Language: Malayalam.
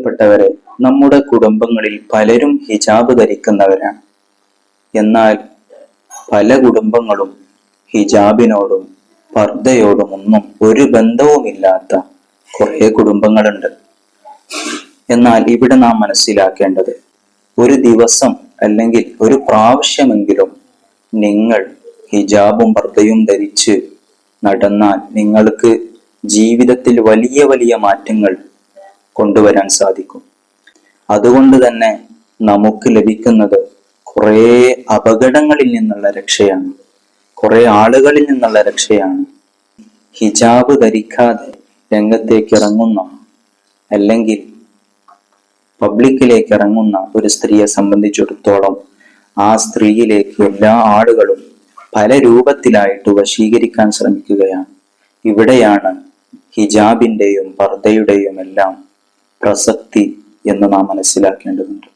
പ്രിയപ്പെട്ടവരെ നമ്മുടെ കുടുംബങ്ങളിൽ പലരും ഹിജാബ് ധരിക്കുന്നവരാണ്. എന്നാൽ പല കുടുംബങ്ങളും ഹിജാബിനോടും പർദ്ദയോടും ഒന്നും ഒരു ബന്ധവുമില്ലാത്ത കുറേ കുടുംബങ്ങളുണ്ട്. എന്നാൽ ഇവിടെ നാം മനസ്സിലാക്കേണ്ടത് ഒരു ദിവസം അല്ലെങ്കിൽ ഒരു പ്രാവശ്യമെങ്കിലും നിങ്ങൾ ഹിജാബും പർദ്ദയും ധരിച്ച് നടന്നാൽ നിങ്ങൾക്ക് ജീവിതത്തിൽ വലിയ വലിയ മാറ്റങ്ങൾ കൊണ്ടുവരാൻ സാധിക്കും. അതുകൊണ്ട് തന്നെ നമുക്ക് ലഭിക്കുന്നത് കുറേ അപകടങ്ങളിൽ നിന്നുള്ള രക്ഷയാണ്. കുറെ ആളുകളിൽ നിന്നുള്ള രക്ഷയാണ്. ഹിജാബ് ധരിക്കാതെ രംഗത്തേക്ക് ഇറങ്ങുന്ന അല്ലെങ്കിൽ പബ്ലിക്കിലേക്ക് ഇറങ്ങുന്ന ഒരു സ്ത്രീയെ സംബന്ധിച്ചിടത്തോളം ആ സ്ത്രീയിലേക്ക് എല്ലാ ആളുകളും പല രൂപത്തിലായിട്ട് വശീകരിക്കാൻ ശ്രമിക്കുകയാണ്. ഇവിടെയാണ് ഹിജാബിന്റെയും പർദ്ദയുടെയും എല്ലാം പ്രസക്തി എന്ന് നാം മനസ്സിലാക്കേണ്ടതുണ്ട്.